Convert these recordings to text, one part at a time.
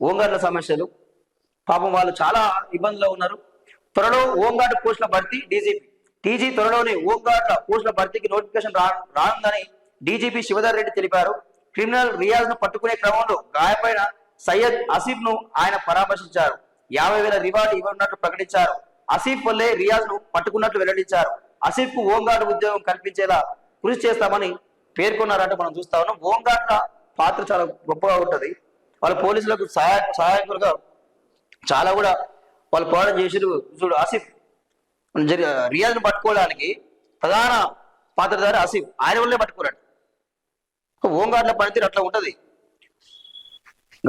ఓంగార్ల సమస్యలు. పాపం వాళ్ళు చాలా ఇబ్బందుల్లో ఉన్నారు. త్వరలో ఓంగార్డ్ పోస్టుల భర్తీ డీజీపీ. టీజీ త్వరలోనే హోంగార్డుల పోస్టుల భర్తీకి నోటిఫికేషన్ రా రానుందని డీజీపీ శివధర్ రెడ్డి తెలిపారు. క్రిమినల్ రియాజ్ను పట్టుకునే క్రమంలో గాయపడిన సయ్యద్ ఆసిఫ్ను ఆయన పరామర్శించారు. యాభై వేల రివార్డు ఇవ్వనున్నట్లు ప్రకటించారు. అసీఫ్ వల్లే రియాజ్ను పట్టుకున్నట్లు వెల్లడించారు. అసీఫ్కు హోంగార్డు ఉద్యోగం కల్పించేలా కృషి చేస్తామని పేర్కొన్నారంటే మనం చూస్తా ఉన్నాం. హోంగార్డుల పాత్ర చాలా గొప్పగా ఉంటది. వాళ్ళ పోలీసులకు సహాయ సహాయకులుగా చాలా కూడా వాళ్ళు పోరాటం చేసిరు. చూడు ఆసిఫ్ జరి- రియాజ్ను పట్టుకోవడానికి ప్రధాన పాత్రధారి ఆసిఫ్. ఆయన వల్లే పట్టుకున్నాడు. ఓంగార్ల పనితీరు అట్లా ఉంటది.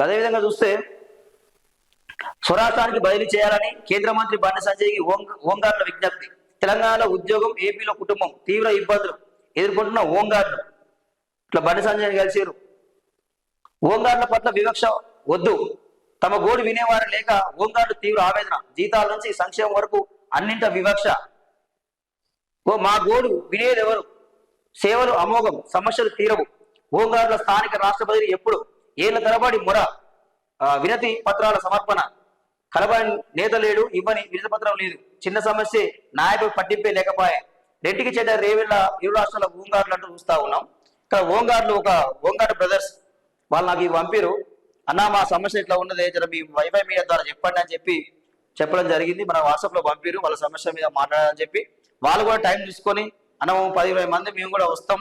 అదేవిధంగా చూస్తే స్వరాష్ట్రానికి బదిలీ చేయాలని కేంద్ర మంత్రి బండి సంజయ్కి హోం- హోంగార్డుల విజ్ఞప్తి. తెలంగాణలో ఉద్యోగం ఏపీలో కుటుంబం తీవ్ర ఇబ్బందులు ఎదుర్కొంటున్న ఓంగార్లు ఇట్లా బండి సంజయ్ కలిసారు. ఓంగార్ల పట్ల వివక్ష వద్దు. తమ గోడు వినేవారు లేక ఓంగార్లు తీవ్ర ఆవేదన. జీతాల నుంచి సంక్షేమం వరకు అన్నింట వివక్ష. ఓ మా గోడు వినేదెవరు? సేవలు అమోఘం సమస్యలు తీరవు. ఓంగార్ల స్థానిక రాష్ట్ర బదిలీ ఎప్పుడు? ఏళ్ళ తరబడి మొర. ఆ, వినతి పత్రాల సమర్పణ. కలబని నేత లేడు ఇవ్వని వినతి పత్రం లేదు. చిన్న సమస్య నాయకుడు పట్టింపే లేకపోయా. రెడ్డికి చెడ్డ రేవిళ్ళ ఇరు రాష్ట్రాల ఓంగార్లు అంటూ చూస్తా ఉన్నాం. ఇక్కడ ఓంగార్లు ఒక ఓంగార్ బ్రదర్స్. వాళ్ళు నాకు ఇవి పంపిరు అన్న మా సమస్య ఇట్లా ఉన్నది జర మీ వైఫై మీడియా ద్వారా చెప్పండి అని చెప్పి చెప్పడం జరిగింది. మన వాట్సాప్లో పంపిరు వాళ్ళ సమస్య మీద మాట్లాడాలని చెప్పి. వాళ్ళు కూడా టైం తీసుకొని అన్న పది ఇరవై మంది మేము కూడా వస్తాం.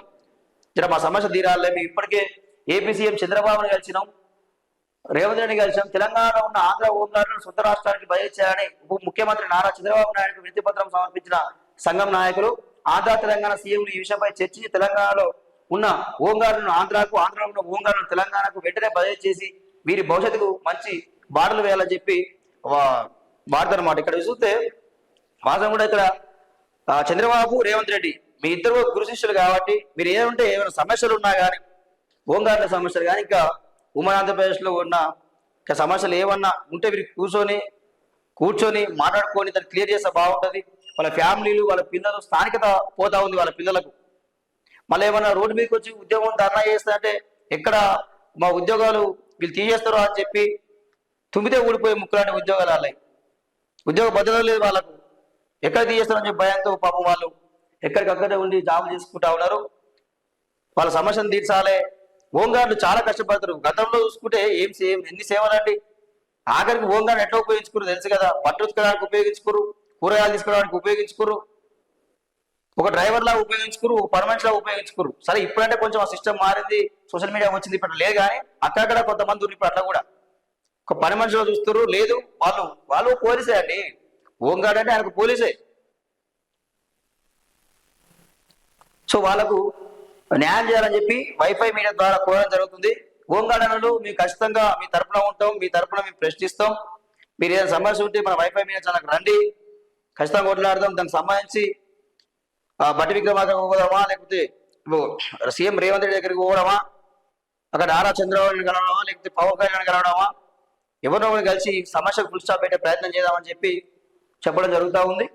జర మా సమస్య తీరాలే మేము ఇప్పటికే ఏపీ సీఎం చంద్రబాబును కలిసినాం రేవంత్ రెడ్డి కలిసాం తెలంగాణలో ఉన్న ఆంధ్ర హోంగార్డులను సొంత రాష్ట్రానికి బదిలీ చేయాలని ఉప ముఖ్యమంత్రి నారా చంద్రబాబు నాయుడుకు వినతి పత్రం సమర్పించిన సంఘం నాయకులు ఆంధ్ర తెలంగాణ సీఎంలు ఈ విషయంపై చర్చించి తెలంగాణలో ఉన్న ఓంగారును ఆంధ్రాకు ఆంధ్రలో ఉన్న హోంగార్డులను తెలంగాణకు వెంటనే బదిలీ చేసి వీరి భవిష్యత్తుకు మంచి బాటలు వేయాలని చెప్పి వాడతారన్నమాట ఇక్కడ చూస్తే వాసం కూడా ఇక్కడ చంద్రబాబు రేవంత్ రెడ్డి మీ ఇద్దరు గురు శిష్యులు కాబట్టి మీరు ఏమంటే ఏమైనా సమస్యలు ఉన్నా కానీ ఓంగారుల సమస్యలు కానీ ఇంకా ఉమ్మడి ఆంధ్రప్రదేశ్లో ఉన్న ఇంకా సమస్యలు ఏమన్నా ఉంటే వీరికి కూర్చొని కూర్చొని మాట్లాడుకొని దాన్ని క్లియర్ చేస్తే బాగుంటుంది. వాళ్ళ ఫ్యామిలీలు వాళ్ళ పిల్లలు స్థానికత పోతా ఉంది వాళ్ళ పిల్లలకు. మళ్ళీ ఏమైనా రోడ్డు మీదకి వచ్చి ఉద్యోగం ధర్నా చేస్తారంటే ఎక్కడ మా ఉద్యోగాలు వీళ్ళు తీసేస్తారు అని చెప్పి తుమ్మితే ఊడిపోయే ముక్కులాంటి ఉద్యోగాలు వాళ్ళవి. ఉద్యోగ భద్రత లేదు వాళ్ళకు. ఎక్కడ తీయేస్తారని చెప్పి భయంతో పాపం వాళ్ళు ఎక్కడికక్కడే ఉండి జాబ్ చేసుకుంటా ఉన్నారు. వాళ్ళ సమస్యను తీర్చాలే. ఓంగార్లు చాలా కష్టపడతారు. గతంలో చూసుకుంటే ఏం సేమ్ ఎన్ని సేవలండి ఆఖరికి ఓంగార్లు ఎట్లా ఉపయోగించుకున్నారు తెలుసు కదా. బట్టలు ఉతకడానికి ఉపయోగించుకోరు కూరగాయలు తీసుకోవడానికి ఉపయోగించుకోరు ఒక డ్రైవర్ లాగా ఉపయోగించుకురు ఒక పర్మనెంట్ లాగా ఉపయోగించుకురు. సరే ఇప్పుడంటే కొంచెం ఆ సిస్టమ్ మారింది సోషల్ మీడియా వచ్చింది ఇప్పుడు లేదు కానీ అక్కడక్కడ కొంతమంది ఉన్నారు ఇప్పుడు అట్లా కూడా. ఒక పని మనిషిలో చూస్తారు లేదు వాళ్ళు వాళ్ళు పోలీసే అండి. ఓంగాడు అంటే ఆయనకు పోలీసే. సో వాళ్ళకు న్యాయం చేయాలని చెప్పి వైఫై మీడియా ద్వారా కోరడం జరుగుతుంది. హోంగార్డనలు మేము ఖచ్చితంగా మీ తరపున ఉంటాం మీ తరపున మేము ప్రశ్నిస్తాం. మీరు ఏదైనా సమస్య ఉంటే మన వైఫై మీడియా ఛానల్కి రండి. ఖచ్చితంగా కొట్లాడదాం దానికి సంబంధించి బట్టి విక్రమార్క పోదామా లేకపోతే ఇప్పుడు సీఎం రేవంత్ రెడ్డి దగ్గరికి పోవడమా అక్కడ నారా చంద్రబాబు కలవడమా? లేకపోతే పవన్ కళ్యాణ్ కలవడమా? ఎవరినో కలిసి సమస్యకు ఫుల్ స్టాప్ పెట్టే ప్రయత్నం చేద్దామని చెప్పి చెప్పడం జరుగుతూ ఉంది.